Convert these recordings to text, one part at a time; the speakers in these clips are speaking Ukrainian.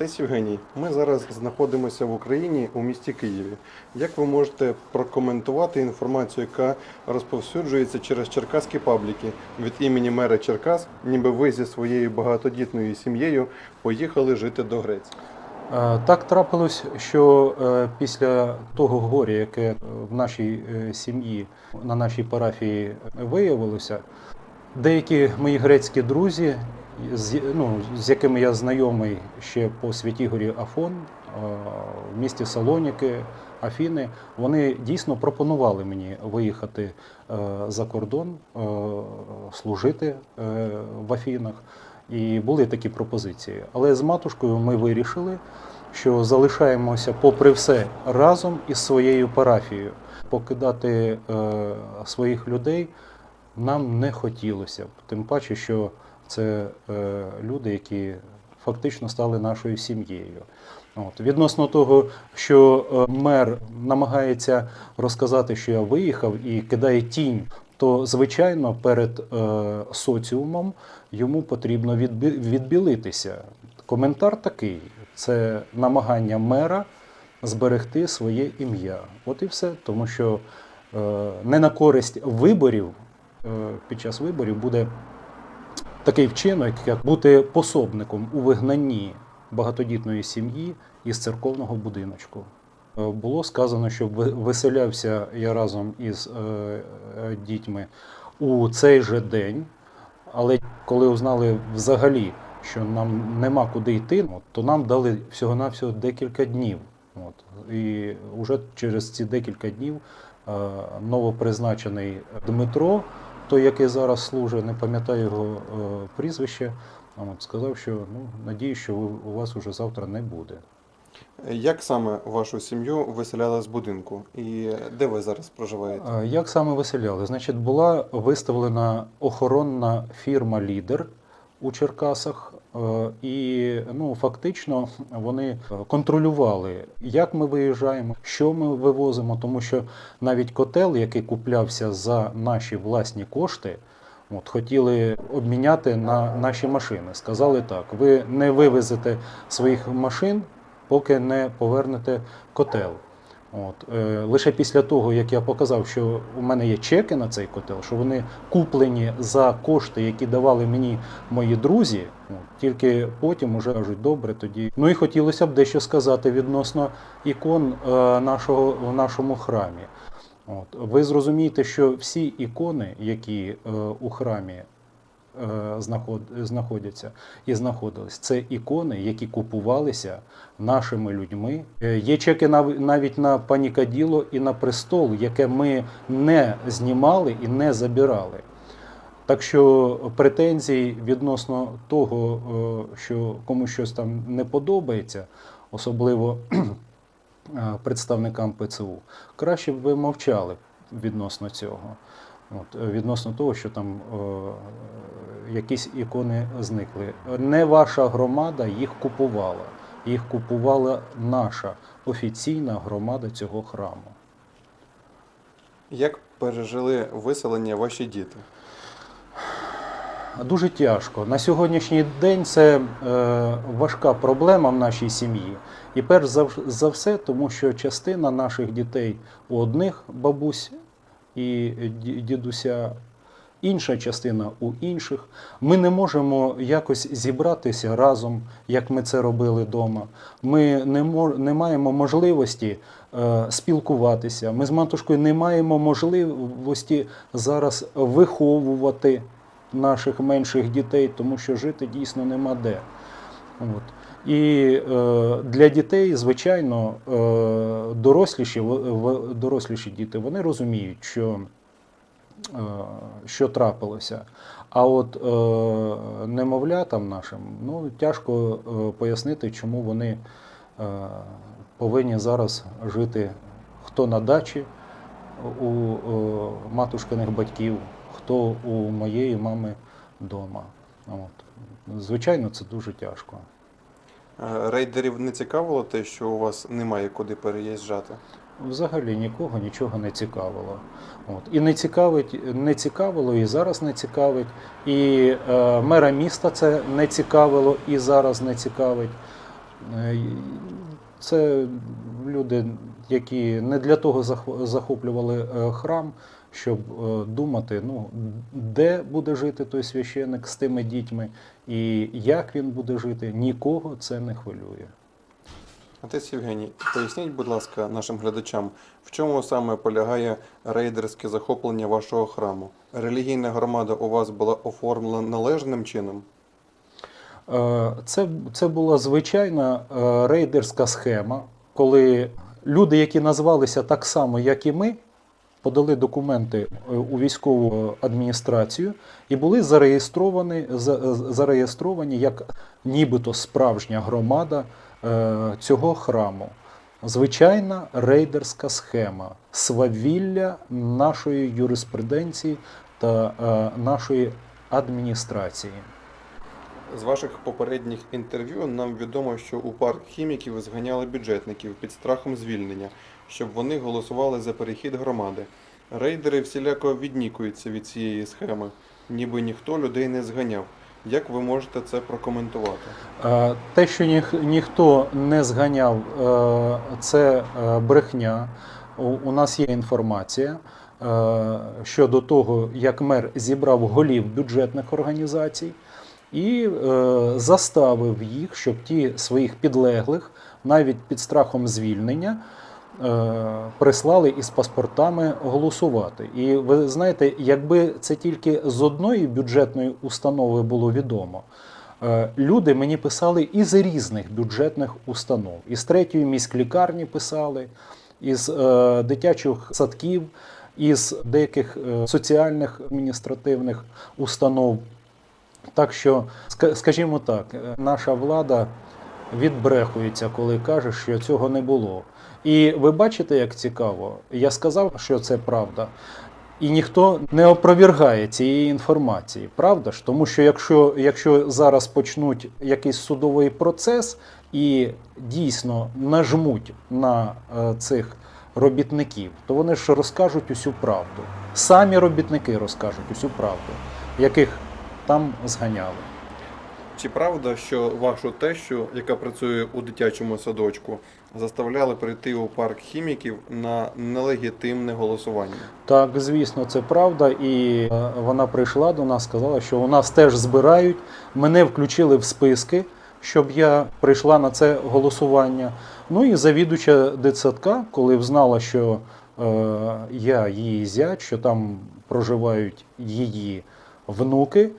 Отець Євгеній, ми зараз знаходимося в Україні у місті Києві. Як ви можете прокоментувати інформацію, яка розповсюджується через черкаські пабліки від імені мера Черкас, ніби ви зі своєю багатодітною сім'єю поїхали жити до Греції? Е, Так трапилось, що е, після того горя, яке в нашій е, сім'ї, на нашій парафії виявилося, деякі мої грецькі друзі, з, ну, з якими я знайомий ще по Святігорі Афон, в місті Салоніки, Афіни, вони дійсно пропонували мені виїхати е, за кордон, е, служити е, в Афінах. І були такі пропозиції. Але з матушкою ми вирішили, що залишаємося, попри все, разом із своєю парафією. Покидати своїх людей нам не хотілося. Тим паче, що це е, люди, які фактично стали нашою сім'єю. От. Відносно того, що е, мер намагається розказати, що я виїхав і кидає тінь, то звичайно перед е, соціумом йому потрібно відбі- відбілитися. Коментар такий: це намагання мера зберегти своє ім'я. От і все, тому що е, не на користь виборів е, під час виборів буде такий вчинок, як бути пособником у вигнанні багатодітної сім'ї із церковного будиночку. Е, Було сказано, що ви- виселявся я разом із е, е, дітьми у цей же день, але коли узнали взагалі, що нам нема куди йти, то нам дали всього-навсього декілька днів. От. І вже через ці декілька днів новопризначений Дмитро, той, який зараз служить, не пам'ятаю його е, прізвище, от, сказав, що ну, надію, що у вас уже завтра не буде. Як саме вашу сім'ю виселяли з будинку? І де ви зараз проживаєте? Е, Як саме виселяли? Значить, була виставлена охоронна фірма Лідер у Черкасах, е, і ну, фактично вони контролювали, як ми виїжджаємо, що ми вивозимо, тому що навіть котел, який куплявся за наші власні кошти. От, хотіли обміняти на наші машини. Сказали так: ви не вивезете своїх машин, поки не повернете котел. От, е, лише після того, як я показав, що у мене є чеки на цей котел, що вони куплені за кошти, які давали мені мої друзі, от, тільки потім уже кажуть, добре тоді. Ну і хотілося б дещо сказати відносно ікон е, нашого, в нашому храмі. От, ви зрозумієте, що всі ікони, які е, у храмі знаходяться і знаходились, це ікони, які купувалися нашими людьми. Е, Є чеки нав- навіть на панікаділо і на престол, яке ми не знімали і не забирали. Так що претензій відносно того, е, що комусь щось там не подобається, особливо е, представникам ПЦУ, краще б ви мовчали відносно цього. От, е, відносно того, що там е, якісь ікони зникли. Не ваша громада їх купувала. Їх купувала наша офіційна громада цього храму. Як пережили виселення ваші діти? Дуже тяжко. На сьогоднішній день це е, важка проблема в нашій сім'ї. І перш за, за все, тому що частина наших дітей у одних бабусь і дідуся, інша частина у інших. Ми не можемо якось зібратися разом, як ми це робили вдома. Ми не, мож, не маємо можливості е, спілкуватися. Ми з матушкою не маємо можливості зараз виховувати наших менших дітей, тому що жити дійсно нема де. От. І е, для дітей, звичайно, е, доросліші, в- доросліші діти вони розуміють, що, е, що трапилося. А от е, немовлятам нашим ну, тяжко е, пояснити, чому вони е, повинні зараз жити хто на дачі у е, матушкиних батьків, хто у моєї мами вдома. От. Звичайно, це дуже тяжко. Е, Рейдерів не цікавило те, що у вас немає куди переїжджати? Взагалі нікого нічого не цікавило. От. І не цікавить, не цікавило, і зараз не цікавить. І е, мера міста це не цікавило, і зараз не цікавить. Е, Це люди, які не для того захоплювали е, храм, щоб е, думати, ну, де буде жити той священик з тими дітьми і як він буде жити, нікого це не хвилює. Отець Євгеній, поясніть, будь ласка, нашим глядачам, в чому саме полягає рейдерське захоплення вашого храму? Релігійна громада у вас була оформлена належним чином? Е, Це, це була звичайна е, рейдерська схема, коли люди, які назвалися так само, як і ми, подали документи е, у військову адміністрацію і були зареєстровані, зареєстровані як нібито справжня громада е, цього храму. Звичайна рейдерська схема, свавілля нашої юриспруденції та е, нашої адміністрації. З ваших попередніх інтерв'ю нам відомо, що у парк хіміків зганяли бюджетників під страхом звільнення, щоб вони голосували за перехід громади. Рейдери всіляко віднікуються від цієї схеми, ніби ніхто людей не зганяв. Як ви можете це прокоментувати? Е, Те, що ніх, ніхто не зганяв, е, це е, брехня. У, нас є інформація щодо того, як мер зібрав голів бюджетних організацій і заставив їх, щоб ті своїх підлеглих, навіть під страхом звільнення, прислали із паспортами голосувати. І ви знаєте, якби це тільки з одної бюджетної установи було відомо. Е, Люди мені писали із різних бюджетних установ. Із третьої міськлікарні писали, із е, дитячих садків, із деяких е, соціальних адміністративних установ. Так що, скажімо так, е, наша влада відбрехується, коли каже, що цього не було. І ви бачите, як цікаво, я сказав, що це правда. І ніхто не опровергає цієї інформації, правда ж? Тому що якщо, якщо зараз почнуть якийсь судовий процес і дійсно нажмуть на е, цих робітників, то вони ж розкажуть усю правду. Самі робітники розкажуть усю правду, яких там зганяли. Чи правда, що вашу тещу, яка працює у дитячому садочку, заставляли прийти у парк хіміків на нелегітимне голосування? Так, звісно, це правда. І е, вона прийшла до нас, сказала, що у нас теж збирають. Мене включили в списки, щоб я прийшла на це голосування. Ну і завідувача дитсадка, коли взнала, що е, я її зять, що там проживають її внуки.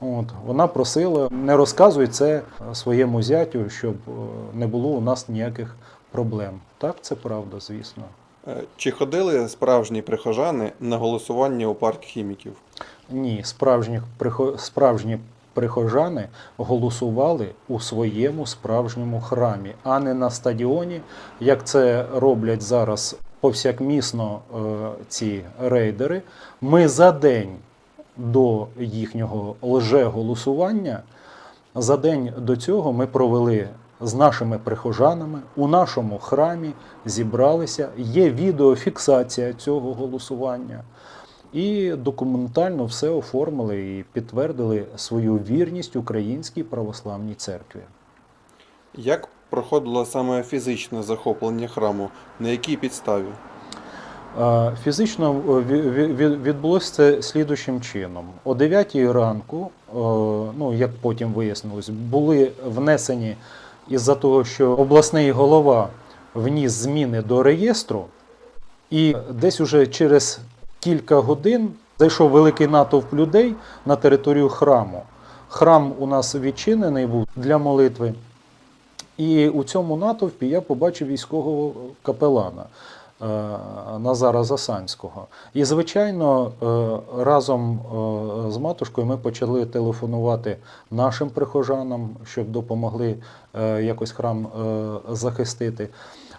От, вона просила, не розказуй це своєму зятю, щоб е, не було у нас ніяких проблем. Так, це правда, звісно. Е, Чи ходили справжні прихожани на голосування у парк хіміків? Ні, справжні, справжні прихожани голосували у своєму справжньому храмі, а не на стадіоні, як це роблять зараз повсякмісно е, ці рейдери. Ми за день до їхнього лже-голосування, за день до цього ми провели з нашими прихожанами у нашому храмі, зібралися. Є відеофіксація цього голосування. І документально все оформили і підтвердили свою вірність Українській православній церкві. Як проходило саме фізичне захоплення храму? На якій підставі? Фізично е, ві- ві- ві- відбулося це слідуючим чином. О 9 ранку, е, ну як потім вияснилось, були внесені із-за того, що обласний голова вніс зміни до реєстру, і десь уже через кілька годин зайшов великий натовп людей на територію храму. Храм у нас відчинений був для молитви. І у цьому натовпі я побачив військового капелана Назара Засанського. І, звичайно, е, разом е, з матушкою ми почали телефонувати нашим прихожанам, щоб допомогли е, якось храм е, захистити.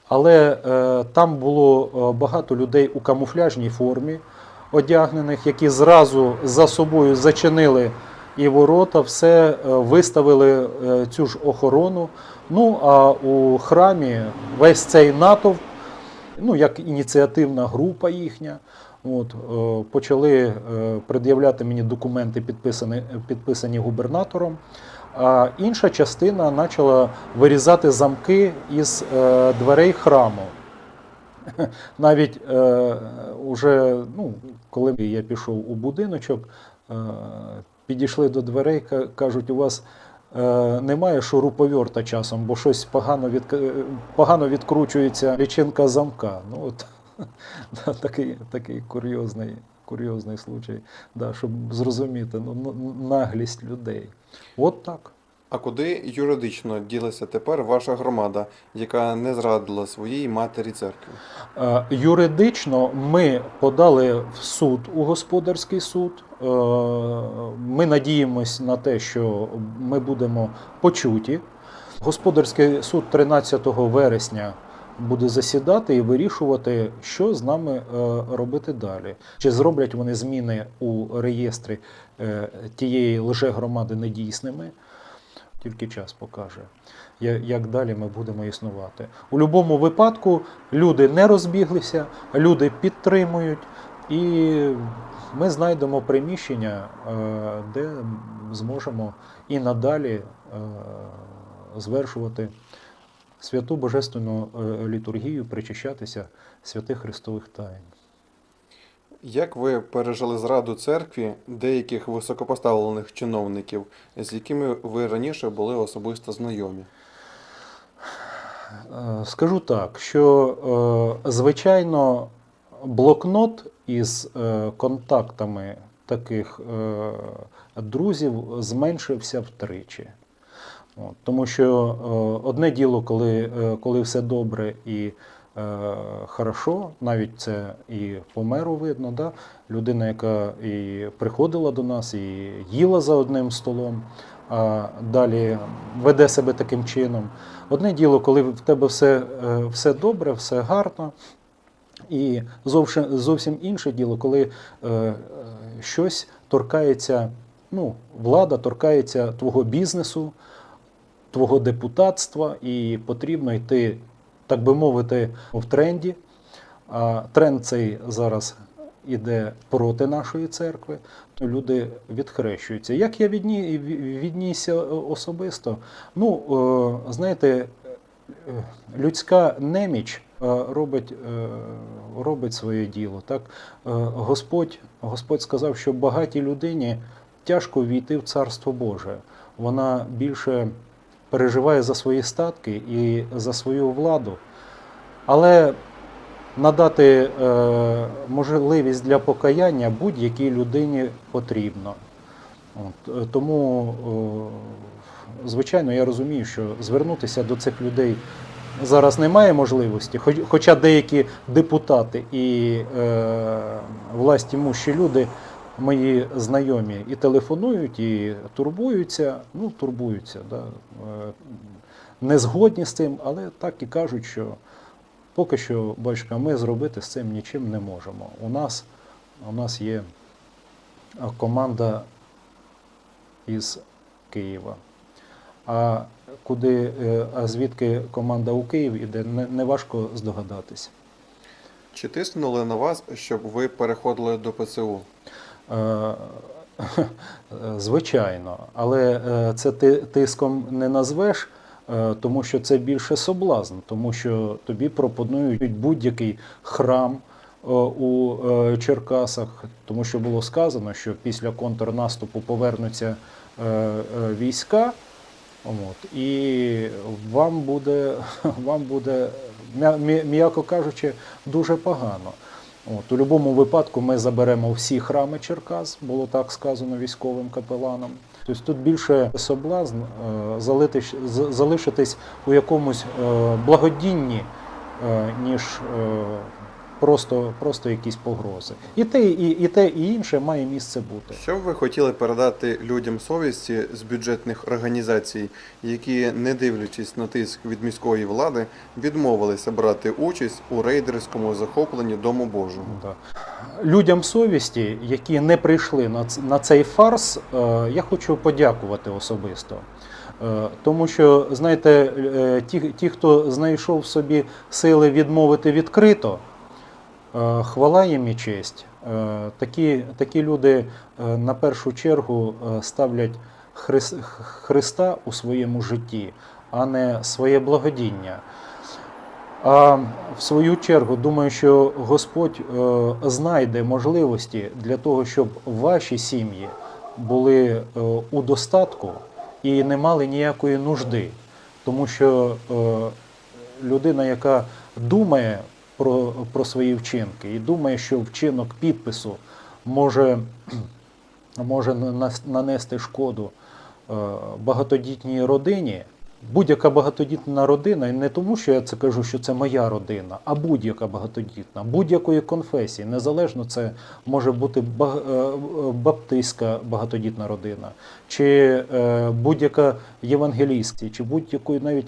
Але е, там було е, багато людей у камуфляжній формі одягнених, які зразу за собою зачинили і ворота, все е, виставили е, цю ж охорону. Ну а у храмі весь цей натовп, ну як ініціативна група їхня, от, е, почали е, пред'являти мені документи, підписані, підписані губернатором. а інша частина почала вирізати замки із е, дверей храму. Навіть уже, ну, коли я пішов у будиночок, підійшли до дверей, ка- кажуть, у вас немає шуруповерта часом, бо щось погано, від, погано відкручується лічинка замка. Ну, от, такий, такий курйозний, курйозний случай, да, щоб зрозуміти ну, ну, наглість людей. От так. А куди юридично ділася тепер ваша громада, яка не зрадила своїй матері церкві? Е, Юридично ми подали в суд у господарський суд. Е, Ми надіємось на те, що ми будемо почуті. Господарський суд 13 вересня буде засідати і вирішувати, що з нами е, робити далі. Чи зроблять вони зміни у реєстрі тієї лжегромади недійсними? Тільки час покаже, як далі ми будемо існувати. У будь-якому випадку люди не розбіглися, люди підтримують, і ми знайдемо приміщення, е, де зможемо і надалі е, звершувати святу божественну е, літургію, причащатися святих Христових таїн. Як ви пережили зраду церкві деяких високопоставлених чиновників, з якими ви раніше були особисто знайомі? Е, Скажу так, що е, звичайно блокнот із е, контактами таких друзів зменшився втричі. Тому що одне діло, коли, коли все добре і хорошо, навіть це і по меру видно, да? людина, яка і приходила до нас, і їла за одним столом, а далі веде себе таким чином. Одне діло, коли в тебе все, е, все добре, все гарно. І зовсім, інше діло, коли е, е, щось торкається, ну, влада торкається твого бізнесу, твого депутатства, і потрібно йти, так би мовити, в тренді. Тренд цей зараз іде проти нашої церкви. Люди відхрещуються. Як я відні, віднісся особисто? Ну, е, знаєте, е, людська неміч е, робить, е, робить своє діло. Так? Е, Господь, Господь сказав, що багатій людині тяжко війти в Царство Боже. Вона більше переживає за свої статки і за свою владу. Але надати е, можливість для покаяння будь-якій людині потрібно. От, е, тому, е, звичайно, я розумію, що звернутися до цих людей зараз немає можливості, хоч, хоча деякі депутати і е, власть імущі люди, мої знайомі, і телефонують, і турбуються, ну, турбуються, да, е, не згодні з цим, але так і кажуть, що поки що, бачка, ми зробити з цим нічим не можемо. У нас, у нас є команда із Києва. А куди, е, а звідки команда у Київ іде, не, не важко здогадатися. Чи тиснули на вас, щоб ви переходили до ПЦУ? Е, Звичайно, але е, це ти тиском не назвеш, е, тому що це більше соблазн, тому що тобі пропонують будь-який храм у Черкасах, тому що було сказано, що після контрнаступу повернуться війська. От, і вам буде, вам буде, м'я- м'я- м'яко кажучи, дуже погано. От, у будь-якому випадку ми заберемо всі храми Черкас, було так сказано військовим капеланам. Тобто тут більше соблазн е, залишитись у якомусь е, благодінні, е, ніж просто, просто якісь погрози. І те, і, і те, і інше має місце бути. Що б ви хотіли передати людям совісті з бюджетних організацій, які, не дивлячись на тиск від міської влади, відмовилися брати участь у рейдерському захопленні Дому Божого? Да. Людям совісті, які не прийшли на, на цей фарс, е, я хочу подякувати особисто. Е, Тому що, знаєте, е, ті, ті, хто знайшов в собі сили відмовити відкрито, хвала їм і честь. Е, Такі, такі люди е, на першу чергу е, ставлять Хрис- Христа у своєму житті, а не своє благодіння. А в свою чергу думаю, що Господь е, знайде можливості для того, щоб ваші сім'ї були е, у достатку і не мали ніякої нужди. Тому що е, людина, яка думає про, про свої вчинки і думає, що вчинок підпису може, може нанести шкоду е, багатодітній родині. Будь-яка багатодітна родина, і не тому, що я це кажу, що це моя родина, а будь-яка багатодітна, будь-якої конфесії, незалежно це може бути е, баптистська багатодітна родина, чи е, будь-яка євангелійська, чи будь-якої навіть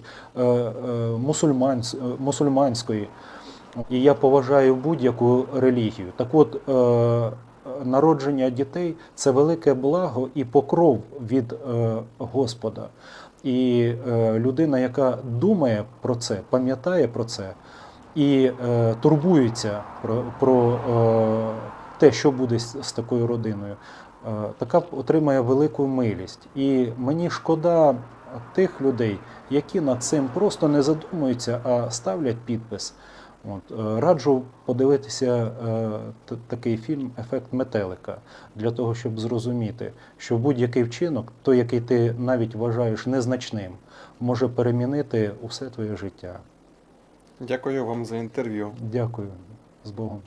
мусульмансь- мусульманської. І я поважаю будь-яку релігію. Так от, е, народження дітей це велике благо і покров від е, Господа. І е, людина, яка думає про це, пам'ятає про це і е, турбується про, про е, те, що буде з, з такою родиною, е, така отримає велику милість. І мені шкода тих людей, які над цим просто не задумуються, а ставлять підпис. От, е, раджу подивитися е, т- такий фільм Ефект метелика для того, щоб зрозуміти, що будь-який вчинок, той, який ти навіть вважаєш незначним, може перемінити усе твоє життя. Дякую вам за інтерв'ю. Дякую з Богом.